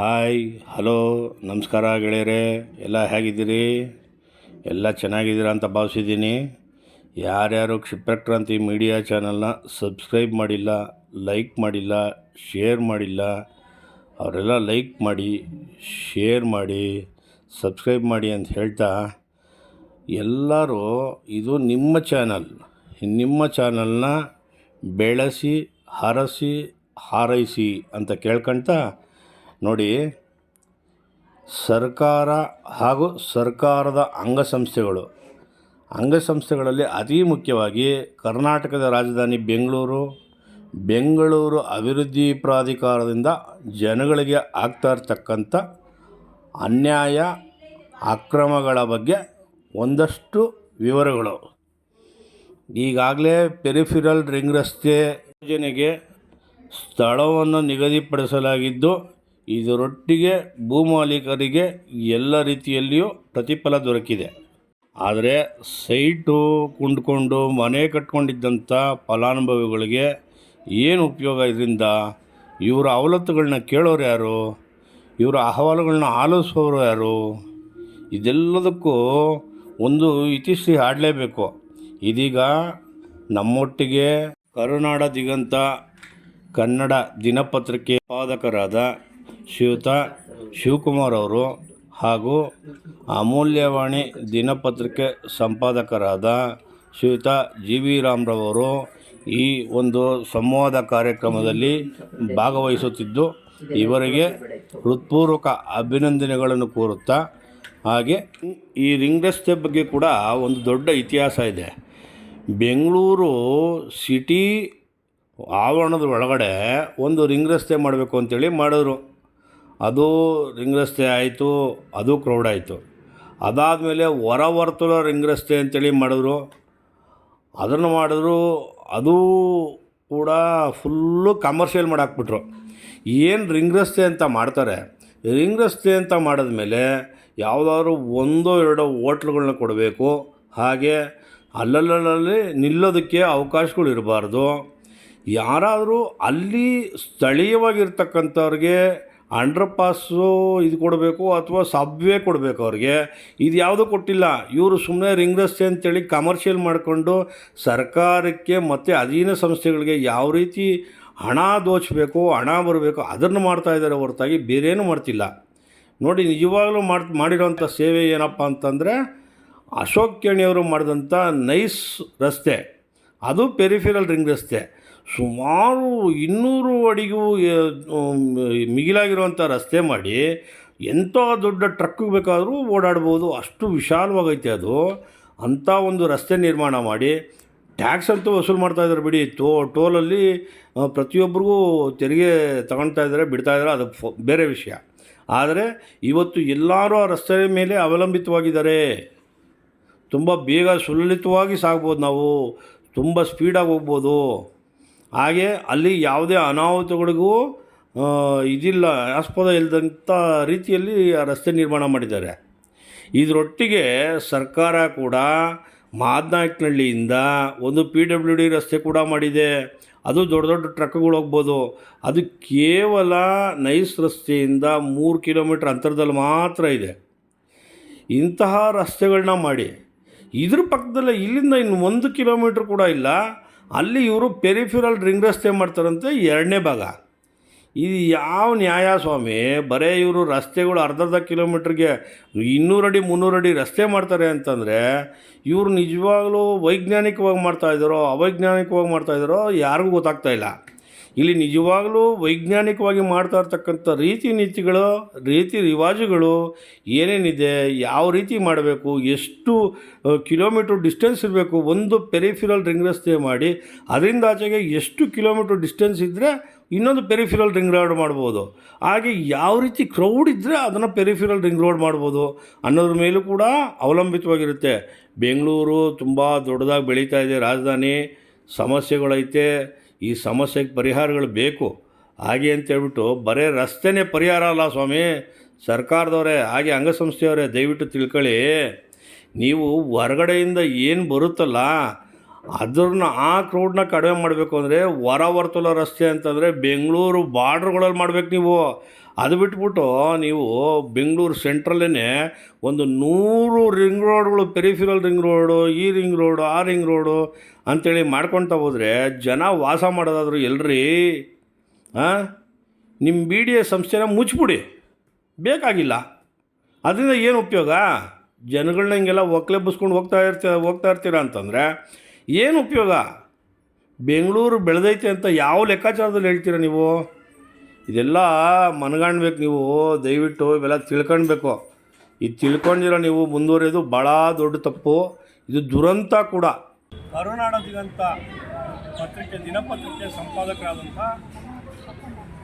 Hi, hello, ನಮಸ್ಕಾರ ಗೆಳೆಯರೆ, ಎಲ್ಲ ಹೇಗಿದ್ದೀರಿ? ಎಲ್ಲ ಚೆನ್ನಾಗಿದ್ದೀರಾ ಅಂತ ಭಾವಿಸಿದ್ದೀನಿ. ಯಾರ್ಯಾರು ಕ್ಷಿಪ್ರಕ್ರಾಂತಿ ಮೀಡಿಯಾ ಚಾನಲ್ನ ಸಬ್ಸ್ಕ್ರೈಬ್ ಮಾಡಿಲ್ಲ, ಲೈಕ್ ಮಾಡಿಲ್ಲ, ಶೇರ್ ಮಾಡಿಲ್ಲ, ಅವರೆಲ್ಲ ಲೈಕ್ ಮಾಡಿ, ಶೇರ್ ಮಾಡಿ, ಸಬ್ಸ್ಕ್ರೈಬ್ ಮಾಡಿ ಅಂತ ಹೇಳ್ತಾ, ಎಲ್ಲರೂ ಇದು ನಿಮ್ಮ ಚಾನಲ್. ನಿಮ್ಮ ಚಾನಲ್ನ ಬೆಳೆಸಿ, ಹರಸಿ, ಹಾರೈಸಿ ಅಂತ ಕೇಳ್ಕೊಳ್ತಾ ನೋಡಿ, ಸರ್ಕಾರ ಹಾಗೂ ಸರ್ಕಾರದ ಅಂಗಸಂಸ್ಥೆಗಳು. ಅಂಗಸಂಸ್ಥೆಗಳಲ್ಲಿ ಅತಿ ಮುಖ್ಯವಾಗಿ ಕರ್ನಾಟಕದ ರಾಜಧಾನಿ ಬೆಂಗಳೂರು. ಬೆಂಗಳೂರು ಅಭಿವೃದ್ಧಿ ಪ್ರಾಧಿಕಾರದಿಂದ ಜನಗಳಿಗೆ ಆಗ್ತಾ ಇರ್ತಕ್ಕಂಥ ಅನ್ಯಾಯ, ಅಕ್ರಮಗಳ ಬಗ್ಗೆ ಒಂದಷ್ಟು ವಿವರಗಳು. ಈಗಾಗಲೇ ಪೆರಿಫಿರಲ್ ರಿಂಗ್ ರಸ್ತೆ ಯೋಜನೆಗೆ ಸ್ಥಳವನ್ನು ನಿಗದಿಪಡಿಸಲಾಗಿದ್ದು ಇದರೊಟ್ಟಿಗೆ ಭೂಮಾಲೀಕರಿಗೆ ಎಲ್ಲ ರೀತಿಯಲ್ಲಿಯೂ ಪ್ರತಿಫಲ ದೊರಕಿದೆ. ಆದರೆ ಸೈಟು ಕುಂಡ್ಕೊಂಡು ಮನೆ ಕಟ್ಕೊಂಡಿದ್ದಂಥ ಫಲಾನುಭವಿಗಳಿಗೆ ಏನು ಉಪಯೋಗ ಇದರಿಂದ? ಇವರ ಅವಲತ್ತುಗಳನ್ನ ಕೇಳೋರು ಯಾರು? ಇವರ ಅಹವಾಲುಗಳನ್ನ ಆಲಿಸೋರು ಯಾರು? ಇದೆಲ್ಲದಕ್ಕೂ ಒಂದು ಇತಿಶ್ರೀ ಆಡಲೇಬೇಕು. ಇದೀಗ ನಮ್ಮೊಟ್ಟಿಗೆ ಕರುನಾಡ ದಿಗಂತ ಕನ್ನಡ ದಿನಪತ್ರಿಕೆ ಉತ್ಪಾದಕರಾದ ಶ್ರೀಯುತ ಶಿವಕುಮಾರ್ ಅವರು ಹಾಗೂ ಅಮೂಲ್ಯವಾಣಿ ದಿನಪತ್ರಿಕೆ ಸಂಪಾದಕರಾದ ಶ್ರೀಯುತ ಜಿ ವಿ ರಾಮ್ರವರು ಈ ಒಂದು ಸಂವಾದ ಕಾರ್ಯಕ್ರಮದಲ್ಲಿ ಭಾಗವಹಿಸುತ್ತಿದ್ದು, ಇವರಿಗೆ ಹೃತ್ಪೂರ್ವಕ ಅಭಿನಂದನೆಗಳನ್ನು ಕೋರುತ್ತಾ, ಹಾಗೆ ಈ ರಿಂಗ್ ರಸ್ತೆ ಬಗ್ಗೆ ಕೂಡ ಒಂದು ದೊಡ್ಡ ಇತಿಹಾಸ ಇದೆ. ಬೆಂಗಳೂರು ಸಿಟಿ ಆವರಣದ ಒಳಗಡೆ ಒಂದು ರಿಂಗ್ ರಸ್ತೆ ಮಾಡಬೇಕು ಅಂತೇಳಿ ಮಾಡಿದ್ರು. ಅದು ರಿಂಗ್ ರಸ್ತೆ ಆಯಿತು, ಅದು ಕ್ರೌಡ್ ಆಯಿತು. ಅದಾದಮೇಲೆ ಹೊರ ವರ್ತುಲ ರಿಂಗ್ ರಸ್ತೆ ಅಂತೇಳಿ ಮಾಡಿದ್ರು. ಅದನ್ನು ಮಾಡಿದ್ರು, ಅದು ಕೂಡ ಫುಲ್ಲು ಕಮರ್ಷಿಯಲ್ ಮಾಡಾಕ್ಬಿಟ್ರು. ಏನು ರಿಂಗ್ ರಸ್ತೆ ಅಂತ ಮಾಡ್ತಾರೆ? ರಿಂಗ್ ರಸ್ತೆ ಅಂತ ಮಾಡಿದ್ಮೇಲೆ ಯಾವುದಾದ್ರು ಒಂದೋ ಎರಡೋ ಹೋಟ್ಲುಗಳನ್ನ ಕೊಡಬೇಕು. ಹಾಗೆ ಅಲ್ಲಲ್ಲಲ್ಲಿ ನಿಲ್ಲೋದಕ್ಕೆ ಅವಕಾಶಗಳು ಇರಬಾರ್ದು. ಯಾರಾದರೂ ಅಲ್ಲಿ ಸ್ಥಳೀಯವಾಗಿರ್ತಕ್ಕಂಥವ್ರಿಗೆ ಅಂಡರ್ ಪಾಸು ಇದು ಕೊಡಬೇಕು ಅಥವಾ ಸಬ್ವೇ ಕೊಡಬೇಕು ಅವ್ರಿಗೆ. ಇದು ಯಾವುದೂ ಕೊಟ್ಟಿಲ್ಲ. ಇವರು ಸುಮ್ಮನೆ ರಿಂಗ್ ರಸ್ತೆ ಅಂತೇಳಿ ಕಮರ್ಷಿಯಲ್ ಮಾಡಿಕೊಂಡು ಸರ್ಕಾರಕ್ಕೆ ಮತ್ತು ಅಧೀನ ಸಂಸ್ಥೆಗಳಿಗೆ ಯಾವ ರೀತಿ ಹಣ ದೋಚಬೇಕು, ಹಣ ಬರಬೇಕು ಅದನ್ನು ಮಾಡ್ತಾ ಇದ್ದಾರೆ ಹೊರತಾಗಿ ಬೇರೇನು ಮಾಡ್ತಿಲ್ಲ. ನೋಡಿ ನಿಜವಾಗಲೂ ಮಾಡಿ ಮಾಡಿರೋಂಥ ಸೇವೆ ಏನಪ್ಪ ಅಂತಂದರೆ ಅಶೋಕ್ ಕೇಣಿಯವರು ಮಾಡಿದಂಥ ನೈಸ್ ರಸ್ತೆ. ಅದು ಪೆರಿಫಿರಲ್ ರಿಂಗ್ ರಸ್ತೆ. ಸುಮಾರು ಇನ್ನೂರು ಅಡಿಗೂ ಮಿಗಿಲಾಗಿರುವಂಥ ರಸ್ತೆ ಮಾಡಿ ಎಂಥ ದೊಡ್ಡ ಟ್ರಕ್ ಬೇಕಾದರೂ ಓಡಾಡ್ಬೋದು. ಅಷ್ಟು ವಿಶಾಲವಾಗೈತೆ ಅದು. ಅಂಥ ಒಂದು ರಸ್ತೆ ನಿರ್ಮಾಣ ಮಾಡಿ ಟ್ಯಾಕ್ಸ್ ಅಂತೂ ವಸೂಲು ಮಾಡ್ತಾ ಇದ್ದಾರೆ ಬಿಡಿ. ಟೋ, ಟೋಲಲ್ಲಿ ಪ್ರತಿಯೊಬ್ಬರಿಗೂ ತೆರಿಗೆ ತಗೊಳ್ತಾ ಇದ್ದಾರೆ, ಬಿಡ್ತಾ ಇದ್ದಾರೆ. ಅದು ಬೇರೆ ವಿಷಯ. ಆದರೆ ಇವತ್ತು ಎಲ್ಲರೂ ಆ ರಸ್ತೆ ಮೇಲೆ ಅವಲಂಬಿತವಾಗಿದ್ದಾರೆ. ತುಂಬ ಬೇಗ ಸುಲಲಿತವಾಗಿ ಸಾಗ್ಬೋದು ನಾವು. ತುಂಬ ಸ್ಪೀಡಾಗಿ ಹೋಗ್ಬೋದು. ಹಾಗೆ ಅಲ್ಲಿ ಯಾವುದೇ ಅನಾಹುತಗಳಿಗೂ ಇದಿಲ್ಲ, ಆಸ್ಪದ ಇಲ್ಲದಂಥ ರೀತಿಯಲ್ಲಿ ಆ ರಸ್ತೆ ನಿರ್ಮಾಣ ಮಾಡಿದ್ದಾರೆ. ಇದರೊಟ್ಟಿಗೆ ಸರ್ಕಾರ ಕೂಡ ಮಾದನಾಯಕನಹಳ್ಳಿಯಿಂದ ಒಂದು ಪಿ ಡಬ್ಲ್ಯೂ ಡಿ ರಸ್ತೆ ಕೂಡ ಮಾಡಿದೆ. ಅದು ದೊಡ್ಡ ದೊಡ್ಡ ಟ್ರಕ್ಗಳು ಹೋಗ್ಬೋದು. ಅದು ಕೇವಲ ನೈಸ್ ರಸ್ತೆಯಿಂದ ಮೂರು ಕಿಲೋಮೀಟ್ರ್ ಅಂತರದಲ್ಲಿ ಮಾತ್ರ ಇದೆ. ಇಂತಹ ರಸ್ತೆಗಳನ್ನ ಮಾಡಿ. ಇದ್ರ ಪಕ್ಕದಲ್ಲೇ ಇಲ್ಲಿಂದ ಇನ್ನು ಒಂದು ಕಿಲೋಮೀಟ್ರ್ ಕೂಡ ಇಲ್ಲ. ಅಲ್ಲಿ ಇವರು ಪೆರಿಫಿರಲ್ ರಿಂಗ್ ರಸ್ತೆ ಮಾಡ್ತಾರಂತೆ, ಎರಡನೇ ಭಾಗ. ಇದು ಯಾವ ನ್ಯಾಯ ಸ್ವಾಮಿ ಬರೀ ಇವರು ರಸ್ತೆಗಳು ಅರ್ಧರ್ಧ ಕಿಲೋಮೀಟ್ರಿಗೆ ಇನ್ನೂರಡಿ ಮುನ್ನೂರಡಿ ರಸ್ತೆ ಮಾಡ್ತಾರೆ ಅಂತಂದರೆ, ಇವರು ನಿಜವಾಗ್ಲೂ ವೈಜ್ಞಾನಿಕವಾಗಿ ಮಾಡ್ತಾಯಿದ್ದಾರೋ ಅವೈಜ್ಞಾನಿಕವಾಗಿ ಮಾಡ್ತಾಯಿದ್ದಾರೋ ಯಾರಿಗೂ ಗೊತ್ತಾಗ್ತಾ ಇಲ್ಲ. ಇಲ್ಲಿ ನಿಜವಾಗಲೂ ವೈಜ್ಞಾನಿಕವಾಗಿ ಮಾಡ್ತಾ ಇರ್ತಕ್ಕಂಥ ರೀತಿ ನೀತಿಗಳು, ರೀತಿ ರಿವಾಜುಗಳು ಏನೇನಿದೆ, ಯಾವ ರೀತಿ ಮಾಡಬೇಕು, ಎಷ್ಟು ಕಿಲೋಮೀಟ್ರ್ ಡಿಸ್ಟೆನ್ಸ್ ಇರಬೇಕು, ಒಂದು ಪೆರಿಫಿರಲ್ ರಿಂಗ್ ರಸ್ತೆ ಮಾಡಿ, ಅದರಿಂದ ಆಚೆಗೆ ಎಷ್ಟು ಕಿಲೋಮೀಟ್ರ್ ಡಿಸ್ಟೆನ್ಸ್ ಇದ್ದರೆ ಇನ್ನೊಂದು ಪೆರಿಫಿರಲ್ ರಿಂಗ್ ರೋಡ್ ಮಾಡ್ಬೋದು. ಹಾಗೆ ಯಾವ ರೀತಿ ಕ್ರೌಡ್ ಇದ್ದರೆ ಅದನ್ನು ಪೆರಿಫಿರಲ್ ರಿಂಗ್ ರೋಡ್ ಮಾಡ್ಬೋದು ಅನ್ನೋದ್ರ ಮೇಲೂ ಕೂಡ ಅವಲಂಬಿತವಾಗಿರುತ್ತೆ. ಬೆಂಗಳೂರು ತುಂಬ ದೊಡ್ಡದಾಗಿ ಬೆಳೀತಾ ಇದೆ ರಾಜಧಾನಿ, ಸಮಸ್ಯೆಗಳೈತೆ. ಈ ಸಮಸ್ಯೆಗೆ ಪರಿಹಾರಗಳು ಬೇಕು. ಹಾಗೆ ಅಂತೇಳ್ಬಿಟ್ಟು ಬರೀ ರಸ್ತೆನೇ ಪರಿಹಾರ ಅಲ್ಲ ಸ್ವಾಮಿ. ಸರ್ಕಾರದವರೇ, ಹಾಗೆ ಅಂಗಸಂಸ್ಥೆಯವರೇ, ದಯವಿಟ್ಟು ತಿಳ್ಕೊಳ್ಳಿ. ನೀವು ಹೊರಗಡೆಯಿಂದ ಏನು ಬರುತ್ತಲ್ಲ, ಅದ್ರನ್ನ ಆ ಕ್ರೌಡ್ನ ಕಡಿಮೆ ಮಾಡಬೇಕು ಅಂದರೆ ಹೊರ ವರ್ತುಲ ರಸ್ತೆ ಅಂತಂದರೆ ಬೆಂಗಳೂರು ಬಾರ್ಡ್ರ್ಗಳಲ್ಲಿ ಮಾಡ್ಬೇಕು ನೀವು. ಅದು ಬಿಟ್ಬಿಟ್ಟು ನೀವು ಬೆಂಗಳೂರು ಸೆಂಟ್ರಲ್ಲೇ ಒಂದು ನೂರು ರಿಂಗ್ ರೋಡ್ಗಳು ಪೆರಿಫಿರಲ್ ರಿಂಗ್ ರೋಡು ಈ ರಿಂಗ್ ರೋಡು ಆ ರಿಂಗ್ ರೋಡು ಅಂಥೇಳಿ ಮಾಡ್ಕೊಳ್ತಾ ಹೋದರೆ ಜನ ವಾಸ ಮಾಡೋದಾದ್ರು ಎಲ್ರಿ? ಹಾಂ ನಿಮ್ಮ ಬಿ ಡಿ ಎ ಸಂಸ್ಥೆನ ಮುಚ್ಚಿಬಿಡಿ ಬೇಕಾಗಿಲ್ಲ. ಅದರಿಂದ ಏನು ಉಪಯೋಗ? ಜನಗಳನ್ನ ಹಿಂಗೆಲ್ಲ ಒಕ್ಲೆಬ್ಬಿಸ್ಕೊಂಡು ಹೋಗ್ತಾ ಇರ್ತೀರ ಹೋಗ್ತಾ ಇರ್ತೀರ ಅಂತಂದರೆ ಏನು ಉಪಯೋಗ? ಬೆಂಗಳೂರು ಬೆಳೆದೈತೆ ಅಂತ ಯಾವ ಲೆಕ್ಕಾಚಾರದಲ್ಲಿ ಹೇಳ್ತೀರ ನೀವು? ಇದೆಲ್ಲ ಮನಗಾಣ್ಬೇಕು ನೀವು. ದಯವಿಟ್ಟು ಇವೆಲ್ಲ ತಿಳ್ಕೊಳ್ಬೇಕು ಇದು ತಿಳ್ಕೊಂಡಿರೋ ನೀವು ಮುಂದುವರಿಯೋದು ಭಾಳ ದೊಡ್ಡ ತಪ್ಪು. ಇದು ದುರಂತ ಕೂಡ. ಕರುನಾಡ ದಿಗಂತ ಪತ್ರಿಕೆ ದಿನಪತ್ರಿಕೆ ಸಂಪಾದಕರಾದಂಥ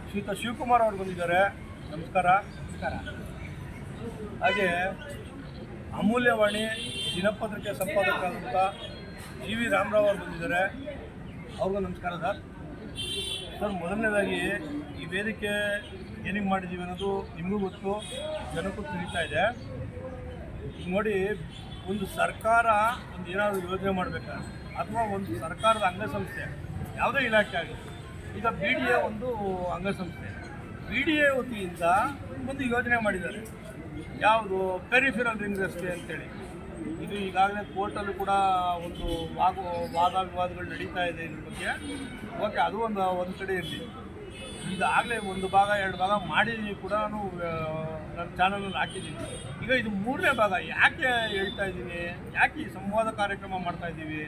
ಶ್ರೀಯುತ ಶಿವಕುಮಾರ್ ಅವರು ಬಂದಿದ್ದಾರೆ. ನಮಸ್ಕಾರ. ನಮಸ್ಕಾರ. ಹಾಗೆ ಅಮೂಲ್ಯವಾಣಿ ದಿನಪತ್ರಿಕೆ ಸಂಪಾದಕರಾದಂಥ ಜಿ ವಿ ರಾಮರಾವ್ ಅವರು ಬಂದಿದ್ದಾರೆ. ಅವ್ರಿಗೂ ನಮಸ್ಕಾರ ಸರ್. ಸರ್ ಮೊದಲನೇದಾಗಿ ವೇದಿಕೆ ಏನಿಗೆ ಮಾಡಿದ್ದೀವಿ ಅನ್ನೋದು ನಿಮಗೂ ಗೊತ್ತು, ಜನಕ್ಕೂ ತಿಳಿತಾ ಇದೆ. ನೋಡಿ, ಒಂದು ಸರ್ಕಾರ ಒಂದು ಏನಾದರೂ ಯೋಜನೆ ಮಾಡಬೇಕಾ? ಅಥವಾ ಒಂದು ಸರ್ಕಾರದ ಅಂಗಸಂಸ್ಥೆ, ಯಾವುದೇ ಇಲಾಖೆ ಆಗಲಿ. ಈಗ ಬಿ ಡಿ ಎ ಒಂದು ಅಂಗಸಂಸ್ಥೆ. ಬಿ ಡಿ ಎ ವತಿಯಿಂದ ಒಂದು ಯೋಜನೆ ಮಾಡಿದ್ದಾರೆ. ಯಾವುದು? ಪೆರಿಫಿರಲ್ ರಿಂಗ್ ರಸ್ತೆ ಅಂತೇಳಿ. ಇದು ಈಗಾಗಲೇ ಕೋರ್ಟಲ್ಲೂ ಕೂಡ ಒಂದು ವಾದ ವಿವಾದಗಳು ನಡೀತಾ ಇದೆ ಇದ್ರ ಬಗ್ಗೆ. ಓಕೆ ಅದು ಒಂದು ಒಂದು ಕಡೆ ಇರಲಿ. ಈಗಾಗಲೇ ಒಂದು ಭಾಗ, ಎರಡು ಭಾಗ ಮಾಡಿದ್ದೀನಿ ಕೂಡ ನನ್ನ ಚಾನಲಲ್ಲಿ ಹಾಕಿದ್ದೀನಿ ಈಗ ಇದು ಮೂರನೇ ಭಾಗ, ಯಾಕೆ ಹೇಳ್ತಾ ಇದ್ದೀನಿ? ಯಾಕೆ ಈ ಸಂವಾದ ಕಾರ್ಯಕ್ರಮ ಮಾಡ್ತಾ ಇದ್ದೀವಿ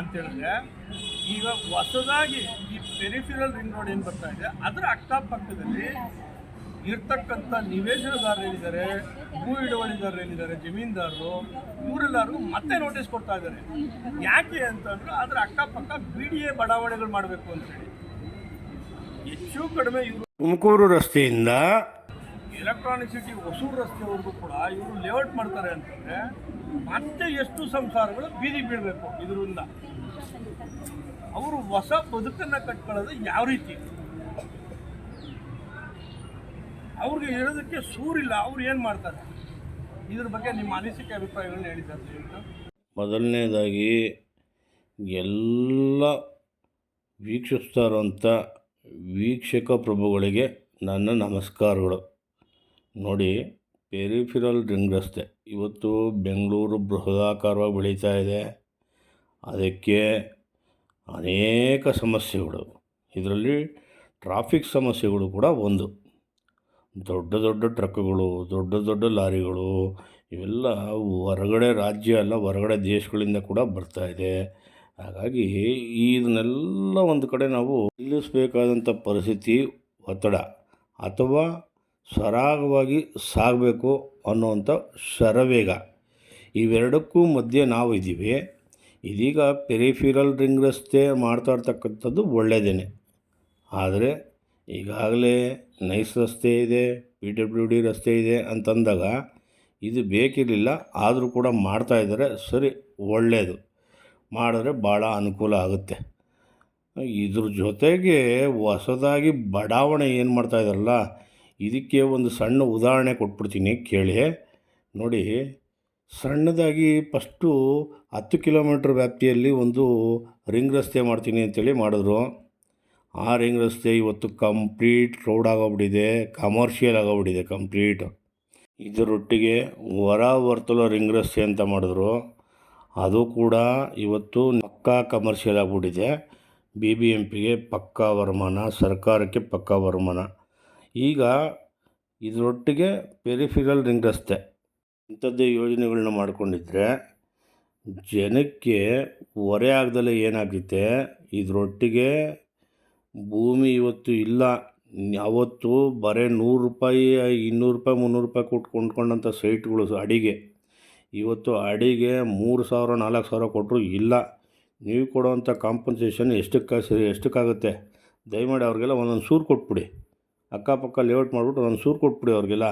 ಅಂತೇಳಿದ್ರೆ ಈಗ ಹೊಸದಾಗಿ ಈ ಪೆರಿಫಿರಲ್ ರಿಂಗ್ ರೋಡ್ ಏನು ಬರ್ತಾ ಇದೆ, ಅದರ ಅಕ್ಕಪಕ್ಕದಲ್ಲಿ ಇರ್ತಕ್ಕಂಥ ನಿವೇಶನದಾರರೇನಿದ್ದಾರೆ ಭೂ ಹಿಡುವಳಿದಾರರು ಹಿಡುವಳಿದಾರರೇನಿದ್ದಾರೆ ಜಮೀನ್ದಾರರು, ಇವರೆಲ್ಲರಿಗೂ ಮತ್ತೆ ನೋಟಿಸ್ ಕೊಡ್ತಾ ಇದ್ದಾರೆ. ಯಾಕೆ ಅಂತಂದ್ರೆ ಅದರ ಅಕ್ಕಪಕ್ಕ ಬಿ ಡಿ ಎ ಬಡಾವಣೆಗಳು ಮಾಡಬೇಕು ಅಂತೇಳಿ ಹೆಚ್ಚು ಕಡಿಮೆ ಇವರು ತುಮಕೂರು ರಸ್ತೆಯಿಂದ ಎಲೆಕ್ಟ್ರಾನಿಕ್ ಸಿಟಿ ಹೊಸೂರು ರಸ್ತೆವರೆಗೂ ಕೂಡ ಇವರು ಲೇಔಟ್ ಮಾಡ್ತಾರೆ ಅಂತಂದ್ರೆ ಮತ್ತೆ ಎಷ್ಟು ಸಂಸಾರಗಳು ಬೀದಿ ಬೀಳಬೇಕು ಇದರಿಂದ. ಅವರು ಹೊಸ ಬದುಕನ್ನು ಕಟ್ಕೊಳ್ಳೋದು ಯಾವ ರೀತಿ? ಅವ್ರಿಗೆ ಇರೋದಕ್ಕೆ ಸೂರಿಲ್ಲ ಅವ್ರು ಏನು ಮಾಡ್ತಾರೆ? ಇದ್ರ ಬಗ್ಗೆ ನಿಮ್ಮ ಅನಿಸಿಕೆ ಅಭಿಪ್ರಾಯಗಳನ್ನ ಹೇಳಿದ್ದಾರೆ. ಮೊದಲನೇದಾಗಿ ಎಲ್ಲ ವೀಕ್ಷಿಸ್ತಾ ಇರೋಂಥ ವೀಕ್ಷಕ ಪ್ರಭುಗಳಿಗೆ ನನ್ನ ನಮಸ್ಕಾರಗಳು. ನೋಡಿ, ಪೆರಿಫಿರಲ್ ರಿಂಗ್ ರಸ್ತೆ. ಇವತ್ತು ಬೆಂಗಳೂರು ಬೃಹದಾಕಾರವಾಗಿ ಬೆಳೀತಾ ಇದೆ. ಅದಕ್ಕೆ ಅನೇಕ ಸಮಸ್ಯೆಗಳು. ಇದರಲ್ಲಿ ಟ್ರಾಫಿಕ್ ಸಮಸ್ಯೆಗಳು ಕೂಡ ಒಂದು. ದೊಡ್ಡ ದೊಡ್ಡ ಟ್ರಕ್ಗಳು, ದೊಡ್ಡ ದೊಡ್ಡ ಲಾರಿಗಳು, ಇವೆಲ್ಲ ಹೊರಗಡೆ ರಾಜ್ಯ ಅಲ್ಲ, ಹೊರಗಡೆ ದೇಶಗಳಿಂದ ಕೂಡ ಬರ್ತಾ ಇದೆ. ಹಾಗಾಗಿ ಇದನ್ನೆಲ್ಲ ಒಂದು ಕಡೆ ನಾವು ನಿಲ್ಲಿಸಬೇಕಾದಂಥ ಪರಿಸ್ಥಿತಿ, ಒತ್ತಡ ಅಥವಾ ಸರಾಗವಾಗಿ ಸಾಗಬೇಕು ಅನ್ನುವಂಥ ಶರವೇಗ. ಇವೆರಡಕ್ಕೂ ಮಧ್ಯೆ ನಾವು ಇದ್ದೀವಿ ಇದೀಗ ಪೆರಿಫಿರಲ್ ರಿಂಗ್ ರಸ್ತೆ ಮಾಡ್ತಾ ಇರ್ತಕ್ಕಂಥದ್ದು ಒಳ್ಳೆಯದೇನೆ. ಆದರೆ ಈಗಾಗಲೇ ನೈಸ್ ರಸ್ತೆ ಇದೆ, ಪಿ ಡಬ್ಲ್ಯೂ ಡಿ ರಸ್ತೆ ಇದೆ ಅಂತಂದಾಗ ಇದು ಬೇಕಿರಲಿಲ್ಲ, ಆದರೂ ಕೂಡ ಮಾಡ್ತಾ ಇದ್ದಾರೆ, ಸರಿ ಒಳ್ಳೆಯದು ಮಾಡಿದ್ರೆ ಭಾಳ ಅನುಕೂಲ ಆಗುತ್ತೆ. ಇದ್ರ ಜೊತೆಗೆ ಹೊಸದಾಗಿ ಬಡಾವಣೆ ಏನು ಮಾಡ್ತಾ ಇದ್ದಾರಲ್ಲ, ಇದಕ್ಕೆ ಒಂದು ಸಣ್ಣ ಉದಾಹರಣೆ ಕೊಟ್ಬಿಡ್ತೀನಿ ಕೇಳಿ. ನೋಡಿ, ಸಣ್ಣದಾಗಿ ಫಸ್ಟು ಹತ್ತು ಕಿಲೋಮೀಟ್ರ್ ವ್ಯಾಪ್ತಿಯಲ್ಲಿ ಒಂದು ರಿಂಗ್ ರಸ್ತೆ ಮಾಡ್ತೀನಿ ಅಂತೇಳಿ ಮಾಡಿದ್ರು. ಆ ರಿಂಗ್ ರಸ್ತೆ ಇವತ್ತು ಕಂಪ್ಲೀಟ್ ರೋಡ್ ಆಗೋಗ್ಬಿಟ್ಟಿದೆ, ಕಮರ್ಷಿಯಲ್ ಆಗೋಗ್ಬಿಟ್ಟಿದೆ ಕಂಪ್ಲೀಟ್. ಇದರೊಟ್ಟಿಗೆ ಹೊರ ವರ್ತುಲ ರಿಂಗ್ ರಸ್ತೆ ಅಂತ ಮಾಡಿದ್ರು. ಅದು ಕೂಡ ಇವತ್ತು ಪಕ್ಕಾ ಕಮರ್ಷಿಯಲ್ ಆಗಿಬಿಟ್ಟಿದೆ. ಬಿ ಬಿ ಎಂ ಪಿಗೆ ಪಕ್ಕಾ ವರಮಾನ, ಸರ್ಕಾರಕ್ಕೆ ಪಕ್ಕಾ ವರಮಾನ. ಈಗ ಇದರೊಟ್ಟಿಗೆ ಪೆರಿಫಿರಲ್ ರಿಂಗ್ ರಸ್ತೆ, ಇಂಥದ್ದೇ ಯೋಜನೆಗಳನ್ನ ಮಾಡಿಕೊಂಡಿದ್ರೆ ಜನಕ್ಕೆ ಹೊರೆ ಆಗ್ದಲೇ ಏನಾಗುತ್ತೆ? ಇದರೊಟ್ಟಿಗೆ ಭೂಮಿ ಇವತ್ತು ಇಲ್ಲ. ಅವತ್ತು ಬರೀ ನೂರು ರೂಪಾಯಿ ಇನ್ನೂರು ರೂಪಾಯಿ, ಮುನ್ನೂರು ರೂಪಾಯಿ ಕೊಟ್ಟು ಕೊಂಡ್ಕೊಂಡಂಥ ಸೈಟ್ಗಳು ಅಡಿಗೆ. ಇವತ್ತು ಅಡಿಗೆ ಮೂರು ಸಾವಿರ, ನಾಲ್ಕು ಸಾವಿರ ಕೊಟ್ಟರು ಇಲ್ಲ. ನೀವು ಕೊಡೋವಂಥ ಕಾಂಪನ್ಸೇಷನ್ ಎಷ್ಟಕ್ಕೆ ಸರಿ, ಎಷ್ಟಕ್ಕಾಗುತ್ತೆ? ದಯಮಾಡಿ ಅವ್ರಿಗೆಲ್ಲ ಒಂದೊಂದು ಸೂರು ಕೊಟ್ಬಿಡಿ. ಅಕ್ಕಪಕ್ಕ ಲೇಔಟ್ ಮಾಡಿಬಿಟ್ಟು ಒಂದೊಂದು ಸೂರು ಕೊಟ್ಬಿಡಿ ಅವ್ರಿಗೆಲ್ಲ.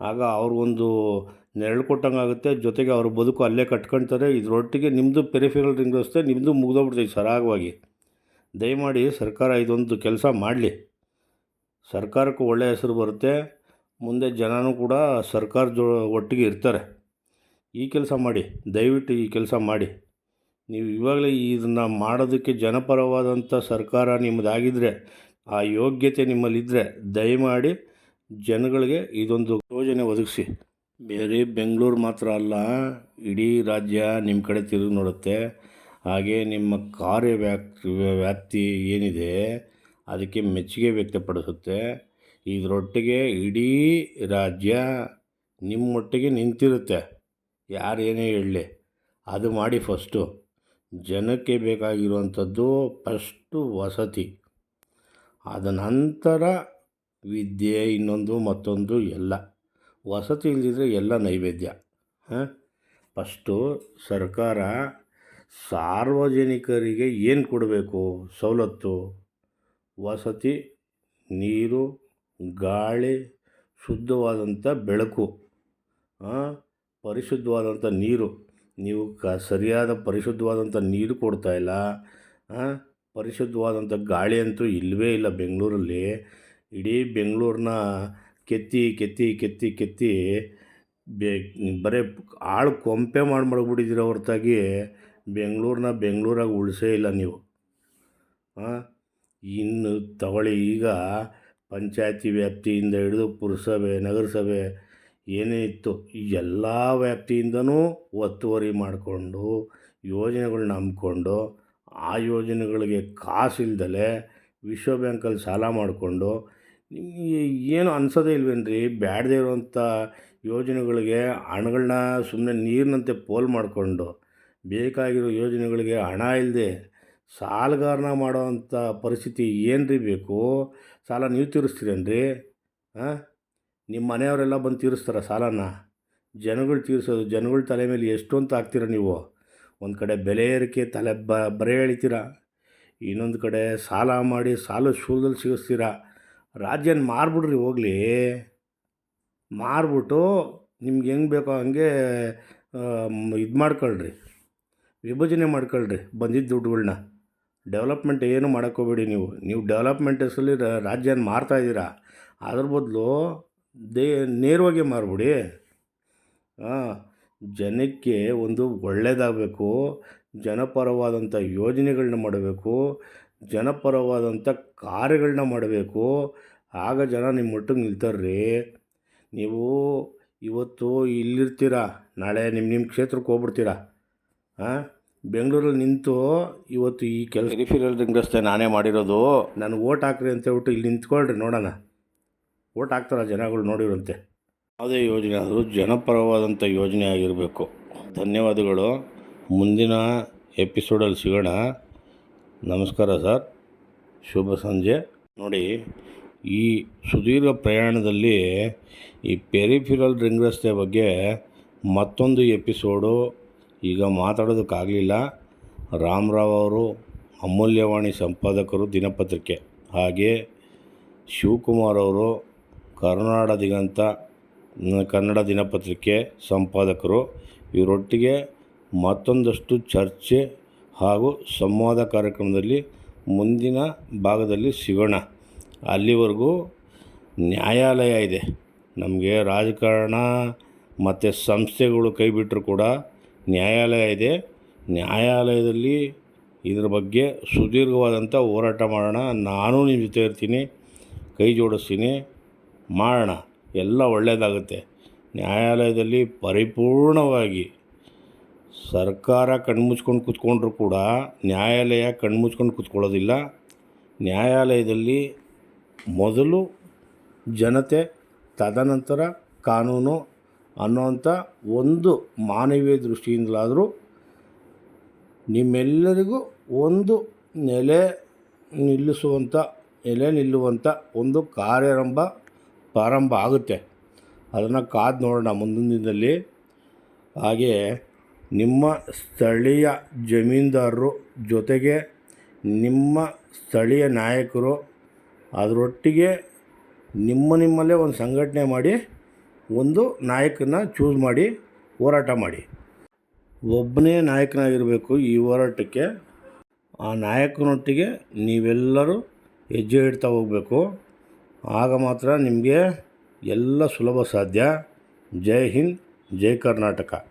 ಆಗ ಅವ್ರಿಗೊಂದು ನೆರಳು ಕೊಟ್ಟಂಗೆ ಆಗುತ್ತೆ ಜೊತೆಗೆ ಅವ್ರ ಬದುಕು ಅಲ್ಲೇ ಕಟ್ಕೊಳ್ತಾರೆ. ಇದರೊಟ್ಟಿಗೆ ನಿಮ್ಮದು ಪೆರಿಫೆರಲ್ ರಿಂಗ್ ರಸ್ತೆ ನಿಮ್ಮದು ಮುಗ್ದೋಗ್ಬಿಡ್ತೈತೆ ಸರಾಗವಾಗಿ. ದಯಮಾಡಿ ಸರ್ಕಾರ ಇದೊಂದು ಕೆಲಸ ಮಾಡಲಿ. ಸರ್ಕಾರಕ್ಕೂ ಒಳ್ಳೆಯ ಹೆಸರು ಬರುತ್ತೆ. ಮುಂದೆ ಜನನೂ ಕೂಡ ಸರ್ಕಾರ ಒಟ್ಟಿಗೆ ಇರ್ತಾರೆ. ಈ ಕೆಲಸ ಮಾಡಿ, ದಯವಿಟ್ಟು ಈ ಕೆಲಸ ಮಾಡಿ. ನೀವು ಇವಾಗಲೇ ಇದನ್ನು ಮಾಡೋದಕ್ಕೆ ಜನಪರವಾದಂಥ ಸರ್ಕಾರ ನಿಮ್ಮದಾಗಿದ್ದರೆ ಆ ಯೋಗ್ಯತೆ ನಿಮ್ಮಲ್ಲಿದ್ದರೆ ದಯಮಾಡಿ ಜನಗಳಿಗೆ ಇದೊಂದು ಯೋಜನೆ ಒದಗಿಸಿ. ಬೇರೆ ಬೆಂಗಳೂರು ಮಾತ್ರ ಅಲ್ಲ, ಇಡೀ ರಾಜ್ಯ ನಿಮ್ಮ ಕಡೆ ತಿರುಗಿ ನೋಡುತ್ತೆ. ಹಾಗೆ ನಿಮ್ಮ ಕಾರ್ಯ ವ್ಯಾಪ್ತಿ ಏನಿದೆ, ಅದಕ್ಕೆ ಮೆಚ್ಚುಗೆ ವ್ಯಕ್ತಪಡಿಸುತ್ತೆ. ಇದರೊಟ್ಟಿಗೆ ಇಡೀ ರಾಜ್ಯ ನಿಮ್ಮೊಟ್ಟಿಗೆ ನಿಂತಿರುತ್ತೆ. ಯಾರು ಏನೇ ಹೇಳಲಿ, ಅದು ಮಾಡಿ ಫಸ್ಟು. ಜನಕ್ಕೆ ಬೇಕಾಗಿರುವಂಥದ್ದು ಫಸ್ಟು ವಸತಿ. ಅದ ನಂತರ ವಿದ್ಯೆ, ಇನ್ನೊಂದು ಮತ್ತೊಂದು ಎಲ್ಲ. ವಸತಿ ಇಲ್ಲದಿದ್ದರೆ ಎಲ್ಲ ನೈವೇದ್ಯ. ಹಾಂ? ಫಸ್ಟು ಸರ್ಕಾರ ಸಾರ್ವಜನಿಕರಿಗೆ ಏನು ಕೊಡಬೇಕು? ಸವಲತ್ತು? ವಸತಿ, ನೀರು, ಗಾಳಿ, ಶುದ್ಧವಾದಂಥ ಬೆಳಕು. ಪರಿಶುದ್ಧವಾದಂಥ ನೀರು, ನೀವು ಕ ಸರಿಯಾದ ಪರಿಶುದ್ಧವಾದಂಥ ನೀರು ಕೊಡ್ತಾಯಿಲ್ಲ ಪರಿಶುದ್ಧವಾದಂಥ ಗಾಳಿ ಅಂತೂ ಇಲ್ಲವೇ ಇಲ್ಲ ಬೆಂಗಳೂರಲ್ಲಿ. ಇಡೀ ಬೆಂಗಳೂರನ್ನ ಕೆತ್ತಿ ಕೆತ್ತಿ ಕೆತ್ತಿ ಕೆತ್ತಿ ಬೆ, ಬರೀ ಆಳು ಕೊಂಪೆ ಮಾಡಿ ಮಡಗ್ಬಿಟ್ಟಿದ್ದೀರ ಹೊರತಾಗಿ ಬೆಂಗಳೂರನ್ನ ಬೆಂಗಳೂರಾಗಿ ಉಳಿಸೇ ಇಲ್ಲ ನೀವು. ಇನ್ನು ತಗೊಳ್ಳಿ, ಈಗ ಪಂಚಾಯತಿ ವ್ಯಾಪ್ತಿಯಿಂದ ಹಿಡಿದು ಪುರಸಭೆ, ನಗರಸಭೆ ಏನೇ ಇತ್ತು, ಈ ಎಲ್ಲ ವ್ಯಾಪ್ತಿಯಿಂದನೂ ಒತ್ತುವರಿ ಮಾಡಿಕೊಂಡು ಯೋಜನೆಗಳ್ನ ಹಮ್ಮಿಕೊಂಡು, ಆ ಯೋಜನೆಗಳಿಗೆ ಕಾಸಿಲ್ದಲೆ ವಿಶ್ವ ಬ್ಯಾಂಕಲ್ಲಿ ಸಾಲ ಮಾಡಿಕೊಂಡು, ನಿಮಗೆ ಏನು ಅನ್ಸೋದೇ ಇಲ್ವೇನ್ರಿ? ಬ್ಯಾಡದೇ ಇರುವಂಥ ಯೋಜನೆಗಳಿಗೆ ಹಣಗಳನ್ನ ಸುಮ್ಮನೆ ನೀರಿನಂತೆ ಪೋಲ್ ಮಾಡಿಕೊಂಡು, ಬೇಕಾಗಿರೋ ಯೋಜನೆಗಳಿಗೆ ಹಣ ಇಲ್ಲದೆ ಸಾಲಗಾರನ ಮಾಡೋವಂಥ ಪರಿಸ್ಥಿತಿ ಏನು ರೀ ಬೇಕು? ಸಾಲ ನೀವು ತೀರಿಸ್ತೀರೇನ್ರಿ? ಹಾಂ ನಿಮ್ಮ ಮನೆಯವರೆಲ್ಲ ಬಂದು ತೀರಿಸ್ತಾರೆ ಸಾಲನ? ಜನಗಳು ತೀರಿಸೋದು, ಜನಗಳ ತಲೆ ಮೇಲೆ ಎಷ್ಟು ಅಂತ ಹಾಕ್ತೀರ ನೀವು? ಒಂದು ಕಡೆ ಬೆಲೆ ಏರಿಕೆ, ತಲೆ ಬ, ಬರೆ ಎಳಿತೀರ? ಇನ್ನೊಂದು ಕಡೆ ಸಾಲ ಮಾಡಿ ಸಾಲ ಶೂಲದಲ್ಲಿ ಸಿಗಿಸ್ತೀರ? ರಾಜ್ಯನ ಮಾರ್ಬಿಡ್ರಿ ಹೋಗಲಿ. ಮಾರ್ಬಿಟ್ಟು ನಿಮ್ಗೆ ಹೆಂಗೆ ಬೇಕೋ ಹಂಗೆ ಇದು ಮಾಡ್ಕೊಳ್ರಿ. ವಿಭಜನೆ ಮಾಡ್ಕೊಳ್ರಿ ಬಂದಿದ್ದ ದುಡ್ಡುಗಳ್ನ ಡೆವಲಪ್ಮೆಂಟ್ ಏನು ಮಾಡೋಕ್ಕೋಗ್ಬೇಡಿ ನೀವು. ನೀವು ಡೆವಲಪ್ಮೆಂಟ್ ಹೆಸರಲ್ಲಿ ರಾಜ್ಯನ ಮಾರ್ತಾ ಇದ್ದೀರಾ? ಅದ್ರ ಬದಲು ದೇ ನೇರವಾಗಿ ಮಾರ್ಬಿಡಿ. ಹಾಂ ಜನಕ್ಕೆ ಒಂದು ಒಳ್ಳೆಯದಾಗಬೇಕು ಜನಪರವಾದಂಥ ಯೋಜನೆಗಳನ್ನ ಮಾಡಬೇಕು ಜನಪರವಾದಂಥ ಕಾರ್ಯಗಳನ್ನ ಮಾಡಬೇಕು. ಆಗ ಜನ ನಿಮ್ಮ ಮಟ್ಟಿಗೆ ನಿಲ್ತಾರೆ ನೀವು ಇವತ್ತು ಇಲ್ಲಿರ್ತೀರ ನಾಳೆ ನಿಮ್ಮ ನಿಮ್ಮ ಕ್ಷೇತ್ರಕ್ಕೆ ಹೋಗ್ಬಿಡ್ತೀರ? ಹಾಂ ಬೆಂಗಳೂರಲ್ಲಿ ನಿಂತು ಇವತ್ತು ಈ ಕೆಲಸ ರಿಫಿರಲ್ ರಿಂಗ್ ರಸ್ತೆ ನಾನೇ ಮಾಡಿರೋದು. ನಾನು ಓಟ್ ಹಾಕ್ರಿ ಅಂತ ಹೇಳ್ಬಿಟ್ಟು ಇಲ್ಲಿ ನಿಂತ್ಕೊಳ್ರಿ ನೋಡೋಣ. ಓಟ್ ಹಾಕ್ತಾರೆ ಜನಗಳು ನೋಡಿರಂತೆ ಯಾವುದೇ ಯೋಜನೆ ಆದರೂ ಜನಪರವಾದಂಥ ಯೋಜನೆ ಆಗಿರಬೇಕು. ಧನ್ಯವಾದಗಳು. ಮುಂದಿನ ಎಪಿಸೋಡಲ್ಲಿ ಸಿಗೋಣ. ನಮಸ್ಕಾರ ಸರ್. ಶುಭ ಸಂಜೆ. ನೋಡಿ, ಈ ಸುದೀರ್ಘ ಪ್ರಯಾಣದಲ್ಲಿ ಈ ಪೆರಿಫಿರಲ್ ರಿಂಗ್ ರಸ್ತೆ ಬಗ್ಗೆ ಮತ್ತೊಂದು ಎಪಿಸೋಡು ಈಗ ಮಾತಾಡೋದಕ್ಕಾಗಲಿಲ್ಲ. ರಾಮರಾವ್ ಅವರು ಅಮೂಲ್ಯವಾಣಿ ಸಂಪಾದಕರು ದಿನಪತ್ರಿಕೆ. ಹಾಗೆ ಶಿವಕುಮಾರ್ ಅವರು ಕರುನಾಡ ದಿಗಂತ ಕನ್ನಡ ದಿನಪತ್ರಿಕೆ ಸಂಪಾದಕರು, ಇವರೊಟ್ಟಿಗೆ ಮತ್ತೊಂದಷ್ಟು ಚರ್ಚೆ ಹಾಗೂ ಸಂವಾದ ಕಾರ್ಯಕ್ರಮದಲ್ಲಿ ಮುಂದಿನ ಭಾಗದಲ್ಲಿ ಸಿಗೋಣ. ಅಲ್ಲಿವರೆಗೂ ನ್ಯಾಯಾಲಯ ಇದೆ. ನಮಗೆ ರಾಜಕಾರಣ ಮತ್ತು ಸಂಸ್ಥೆಗಳು ಕೈ ಬಿಟ್ಟರು ಕೂಡ ನ್ಯಾಯಾಲಯ ಇದೆ. ನ್ಯಾಯಾಲಯದಲ್ಲಿ ಇದರ ಬಗ್ಗೆ ಸುದೀರ್ಘವಾದಂಥ ಹೋರಾಟ ಮಾಡೋಣ. ನಾನು ನಿಮ್ಮ ಜೊತೆ ಇರ್ತೀನಿ, ಕೈ ಜೋಡಿಸ್ತೀನಿ. ಮಾಡೋಣ ಎಲ್ಲ ಒಳ್ಳೆಯದಾಗುತ್ತೆ ನ್ಯಾಯಾಲಯದಲ್ಲಿ ಪರಿಪೂರ್ಣವಾಗಿ ಸರ್ಕಾರ ಕಣ್ಮುಚ್ಕೊಂಡು ಕೂತ್ಕೊಂಡ್ರು ಕೂಡ ನ್ಯಾಯಾಲಯ ಕಣ್ಮುಚ್ಕೊಂಡು ಕೂತ್ಕೊಳ್ಳೋದಿಲ್ಲ. ನ್ಯಾಯಾಲಯದಲ್ಲಿ ಮೊದಲು ಜನತೆ ತದನಂತರ ಕಾನೂನು ಅನ್ನೋಂಥ ಒಂದು ಮಾನವೀಯ ದೃಷ್ಟಿಯಿಂದಲಾದರೂ ನಿಮ್ಮೆಲ್ಲರಿಗೂ ಒಂದು ನೆಲೆ ನಿಲ್ಲಿಸುವಂಥ, ನೆಲೆ ನಿಲ್ಲುವಂಥ ಒಂದು ಕಾರ್ಯಾರಂಭ ಪ್ರಾರಂಭ ಆಗುತ್ತೆ. ಅದನ್ನು ಕಾದು ನೋಡೋಣ ಮುಂದಿನ ದಿನದಲ್ಲಿ. ಹಾಗೆ ನಿಮ್ಮ ಸ್ಥಳೀಯ ಜಮೀನ್ದಾರರು ಜೊತೆಗೆ ನಿಮ್ಮ ಸ್ಥಳೀಯ ನಾಯಕರು ಅದರೊಟ್ಟಿಗೆ ನಿಮ್ಮ ನಿಮ್ಮಲ್ಲೇ ಒಂದು ಸಂಘಟನೆ ಮಾಡಿ, ಒಂದು ನಾಯಕನ ಚೂಸ್ ಮಾಡಿ, ಹೋರಾಟ ಮಾಡಿ. ಒಬ್ಬನೇ ನಾಯಕನಾಗಿರಬೇಕು ಈ ಹೋರಾಟಕ್ಕೆ. ಆ ನಾಯಕನೊಟ್ಟಿಗೆ ನೀವೆಲ್ಲರೂ ಹೆಜ್ಜೆ ಇಡ್ತಾ ಹೋಗಬೇಕು. ಆಗ ಮಾತ್ರ ನಿಮಗೆ ಎಲ್ಲ ಸುಲಭ ಸಾಧ್ಯ. ಜೈ ಹಿಂದ್ ಜೈ ಕರ್ನಾಟಕ.